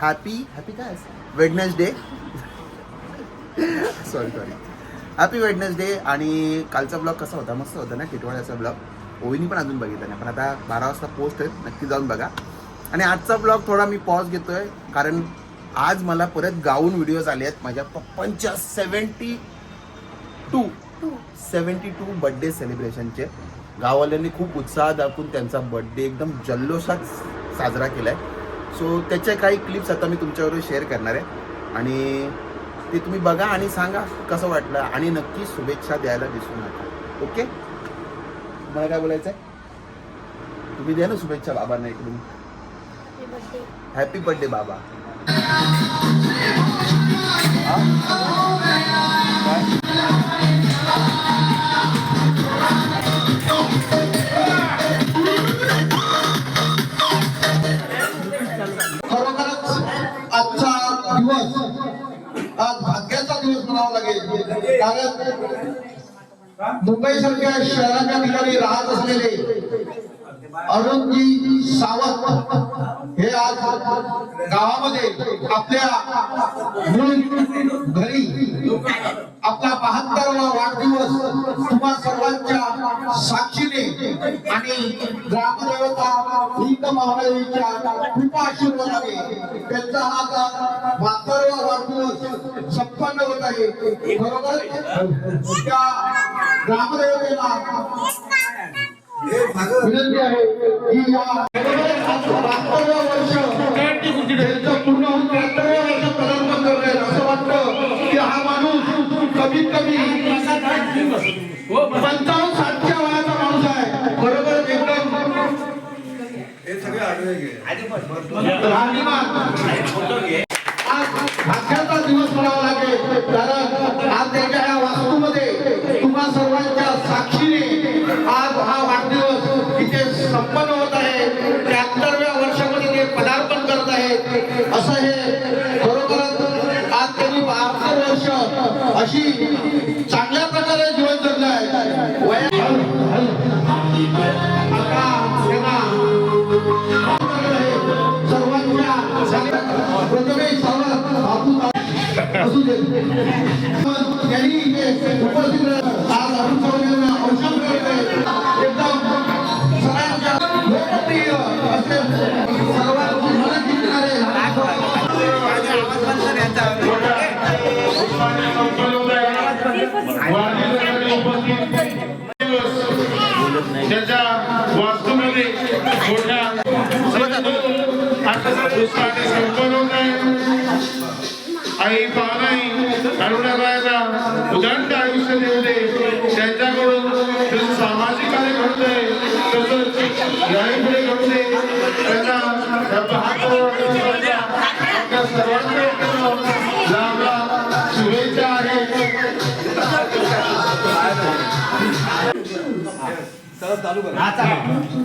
Happy happy काय Wednesday sorry sorry happy Wednesday आणि कालचा ब्लॉग कसा होता? मस्त होता ना टिटवाळ्याचा ब्लॉग ओवीनी पण अजून बघितला नाही पण आता बारा वाजता पोस्ट आहे नक्की जाऊन बघा. आणि आजचा ब्लॉग थोडा मी पॉज घेतोय कारण आज मला परत गाऊन व्हिडिओज आले आहेत माझ्या पप्पांच्या seventy two seventy two birthday सेलिब्रेशनचे गाववाल्यांनी खूप उत्साह दाखवून त्यांचा बड्डे एकदम जल्लोषात साजरा केला आहे सो त्याच्या काही क्लिप्स आता मी तुमच्याबरोबर शेअर करणार आहे. आणि ते तुम्ही बघा आणि सांगा कसं वाटलं. आणि नक्की शुभेच्छा द्यायला विसरू नका. ओके तुम्हाला काय बोलायचं आहे तुम्ही द्या ना शुभेच्छा बाबांना इकडून. हॅपी बर्थडे बाबा. मुंबई सारख्या शहराच्या ठिकाणी राहत असलेले अरुणजी सावंत हे आज गावामध्ये आपल्या मूळ घरी आपला बहात्तरवा वाढदिवस तुम्हा सर्वांच्या आणि ग्रामदेवता हिंद महादेवीच्या कृपा आशीर्वादाने त्यांचा हा आता बहात्तरवा वाढदिवस संपन्न होत आहे. बरोबर? त्या ग्रामदेवतेला विनंती आहे की या भाग्याचा दिवस म्हणावा लागेल कारण आज त्याच्या या वास्तूमध्ये तुम्हा सर्वांच्या साक्षीने आज हा वाढदिवस इथे संपन्न होत आहे. त्र्याहत्तरव्या वर्षामध्ये ते पदार्पण करत आहेत. असं हे खरोखरच आज त्यांनी बहात्तर वर्ष अशी चांगल्या प्रकारे जीवन जगलं आहे. वया आता त्यांना त्याच्या वास्तूमध्ये मोठ्या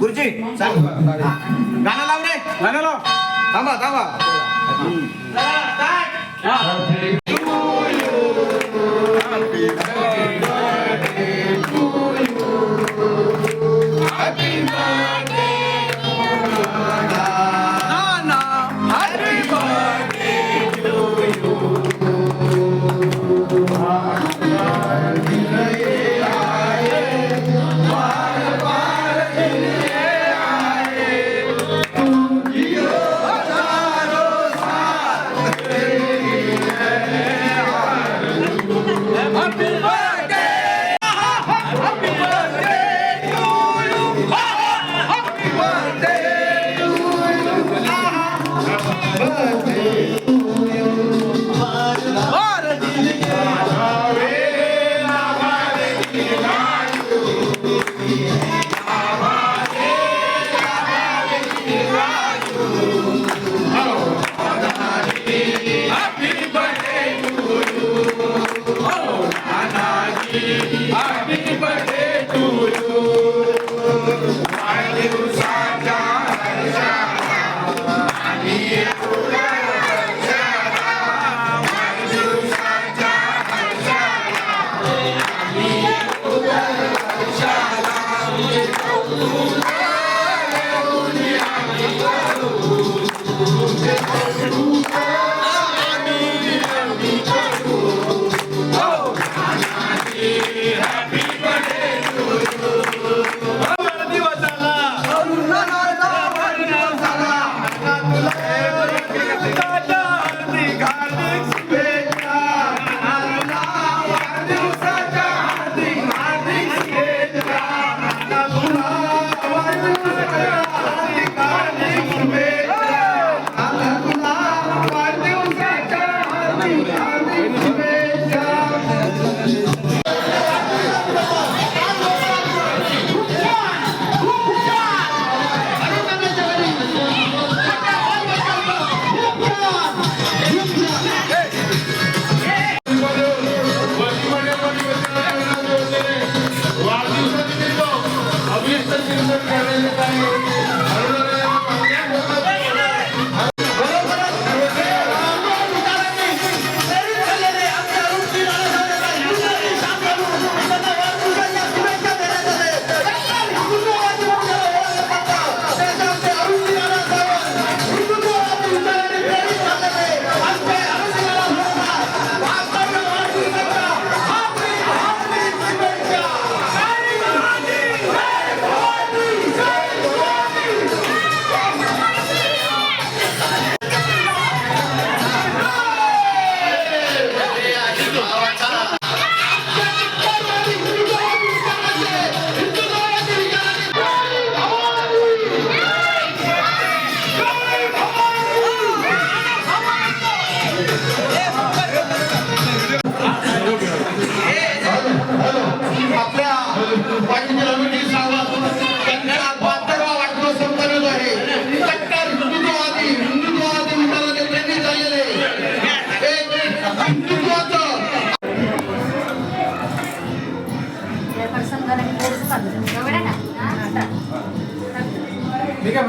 गुरुजी चालू गाणं लाव रे गाणं लाव थांबा थांबा de.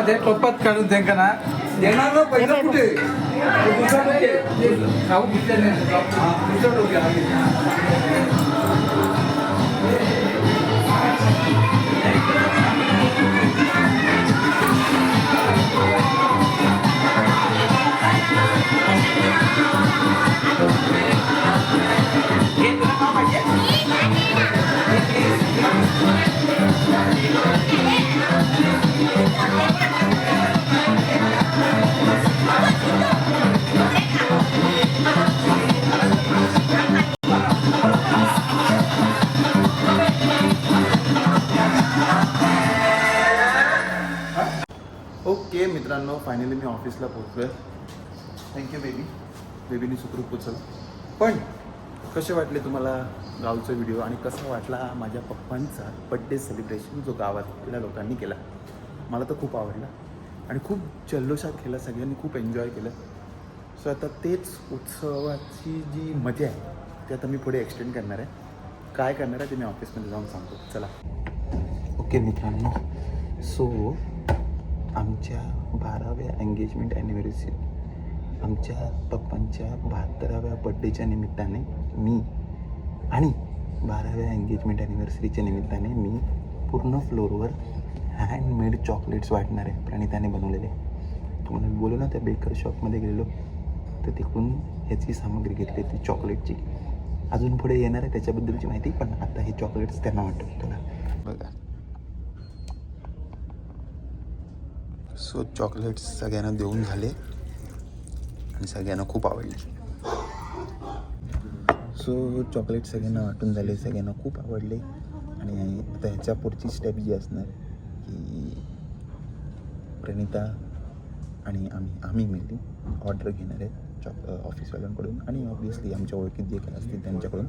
म्हणते टोपात काढून त्यांना ना. देणार ना पहिलं कुठे? तो दुसरा ते खाऊ नाही दुसरा डोक्याला फायनली मी ऑफिसला पोहोचलोय. थँक्यू बेबी बेबीनी सुखरूप पोचल पण कसे वाटले तुम्हाला गावचा व्हिडिओ आणि कसा वाटला हा माझ्या पप्पांचा बड्डे सेलिब्रेशन जो गावातल्या लोकांनी केला? मला तर खूप आवडला. आणि खूप जल्लोषात केला सगळ्यांनी खूप एन्जॉय केलं. सो आता तेच उत्सवाची जी मजा आहे ती आता मी पुढे एक्सटेंड करणार आहे. काय करणार आहे ते मी ऑफिसमध्ये जाऊन सांगतो. चला. ओके मित्रांनो. सो आमच्या बाराव्या एंगेजमेंट ॲनिव्हर्सरी आमच्या पप्पांच्या बहात्तराव्या बड्डेच्या निमित्ताने मी आणि बाराव्या एंगेजमेंट ॲनिव्हर्सरीच्या निमित्ताने मी पूर्ण फ्लोरवर हँडमेड चॉकलेट्स वाटणार आहे प्रणिताने बनवलेले. तुम्हाला मी बोलू ना त्या बेकर शॉपमध्ये गेलेलो तर तिकडून ह्याची सामग्री घेतली ती चॉकलेटची अजून पुढे येणार आहे त्याच्याबद्दलची माहिती पण आता हे चॉकलेट्स त्यांना वाटत तुला बघा. सो चॉकलेट्स सगळ्यांना देऊन झाले. आणि सगळ्यांना खूप आवडले. सो चॉकलेट सगळ्यांना वाटून झाले सगळ्यांना खूप आवडले. आणि आता ह्याच्या पुढची स्टेप जी असणार की प्रणिता आणि आम्ही आम्ही मिळली ऑर्डर घेणार आहेत चॉक ऑफिसवाल्यांकडून आणि ऑब्वियसली आमच्या ओळखीत जे काय असतील त्यांच्याकडून.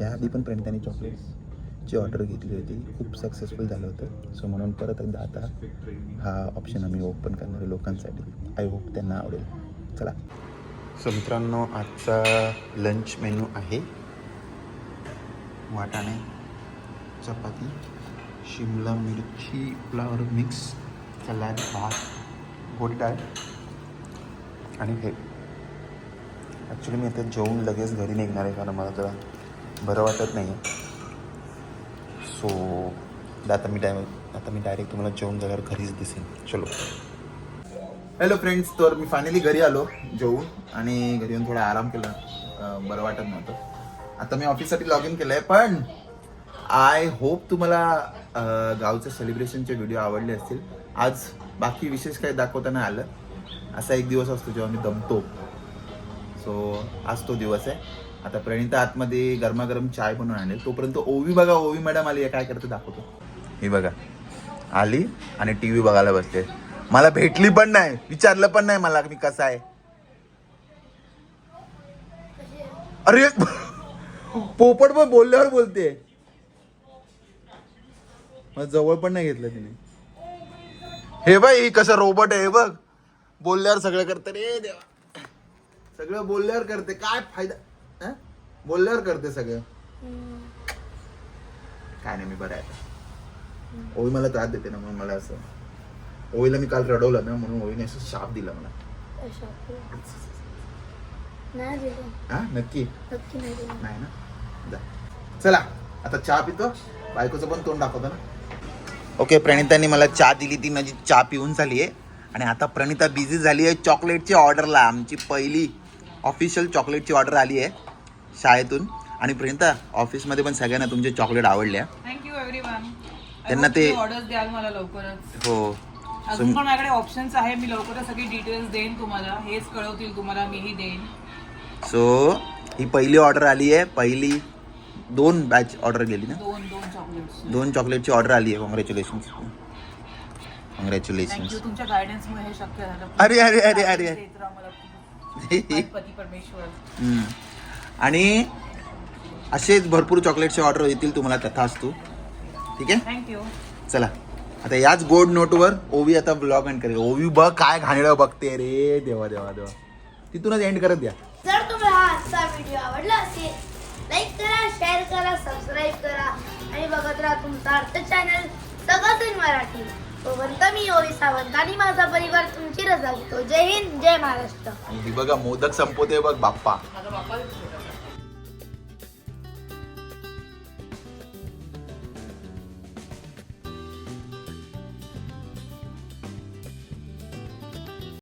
याआधी पण प्रणिताने चॉकलेट्स जी ऑर्डर घेतली होती खूप सक्सेसफुल झालं होतं. सो म्हणून परत एकदा आता हा ऑप्शन आम्ही ओपन करणार आहे लोकांसाठी. आय होप त्यांना आवडेल. चला. सो मित्रांनो आजचा लंच मेनू आहे वाटाणे चपाती शिमला मिरची फ्लावर मिक्स सलाद भात गोड डाळ आणि हे. ॲक्च्युली मी आता जेवून लगेच घरी निघणार आहे कारण मला जरा बरं वाटत नाही आहे सो आता मी डाय आता मी डायरेक्ट तुम्हाला जेवण झाल्यावर घरीच दिसेन चलो. हॅलो फ्रेंड्स तर मी फायनली घरी आलो जेवून आणि घरी येऊन थोडा आराम केला. बरं वाटत नव्हतं. आता मी ऑफिससाठी लॉग इन केलं आहे पण आय होप तुम्हाला गावचे गावच्या सेलिब्रेशनचे व्हिडिओ आवडले असतील. आज बाकी विशेष काही दाखवताना आलं. असा एक दिवस असतो जेव्हा मी दमतो. सो आज तो दिवस आहे. आता प्रणिता आतमध्ये गरमागरम चाय बनवून आणेल. तोपर्यंत ओवी बघा ओवी मॅडम आली आहे काय करते दाखवतो. ही बघा. आली आणि टी व्ही बघायला बसते. मला भेटली पण नाही विचारलं पण नाही मला मी कसा आहे. अरे पोपट पण बोलल्यावर बोलते. मग जवळ पण नाही घेतलं तिने. हे बाई कसं रोबोट आहे हे बघ. बोलल्यावर सगळं करते रे देवा. सगळं बोलल्यावर करते. काय फायदा? बोलल्यावर करते सगळं. काय नाही मी बरं आहे ओवी मला त्रास देते ना म्हणून मला असं. ओवीला मी काल रडवलं ना म्हणून ओवीने असं शाप दिला मला. हा? नक्की? नाही ना? जा. चला आता चहा पितो. बायकोचं पण तोंड दाखवतो ना. ओके प्रणिताने मला चहा दिली. ती माझी चहा पिऊन झाली आहे आणि आता प्रणिता बिझी झाली आहे चॉकलेटची ऑर्डरला आमची पहिली ऑफिशियल चॉकलेटची ऑर्डर आली आहे शाळेतून. आणि प्रणिता ऑफिसमध्ये पण सगळ्यांना तुमचे चॉकलेट आवडले आहे. थँक्यू एव्हरी मॅम त्यांना ते- ऑर्डर्स द्याल मला लवकरच. हो. अजून पण माझ्याकडे ऑप्शन्स आहे मी लवकरच सगळी डिटेल्स देईन तुम्हाला. हेच कळवतील तुम्हाला मीही देईन. सो ही पहिली ऑर्डर आली आहे. पहिली दोन बॅच ऑर्डर गेली ना? दोन दोन चॉकलेट्स दोन चॉकलेटची ऑर्डर आली आहे. कॉंग्रॅच्युलेशन कॉंग्रॅच्युलेशन थँक्यू तुमच्या गायडन्समुळे हे शक्य झालं. अरे, अरे, अरे, अरे. पती परमेश्वर. आणि असेच भरपूर चॉकलेटचे ऑर्डर येतील तुम्हाला तथास्तू ठीक आहे? थँक्यू चला. आता याच गोड नोटवर ओवी आता ब्लॉग एंड करेल. ओवी बघ काय घाणेरडं बघते रे. देवा देवा देवा. तिथूनच एंड करत द्या. जर तुम्हाला हा आजचा व्हिडिओ आवडला असेल लाईक करा शेअर करा सबस्क्राईब करा आणि बघत राहा तुमचा अर्थ चॅनल सगळं इन मराठी. तोपर्यंत मी ओवी सावंत आणि माझा परिवार तुमची रजा घेतो. जय हिंद जय महाराष्ट्र. आणि ही बघा मोदक संपवते बघ बाप्पा माझा बाप्पा.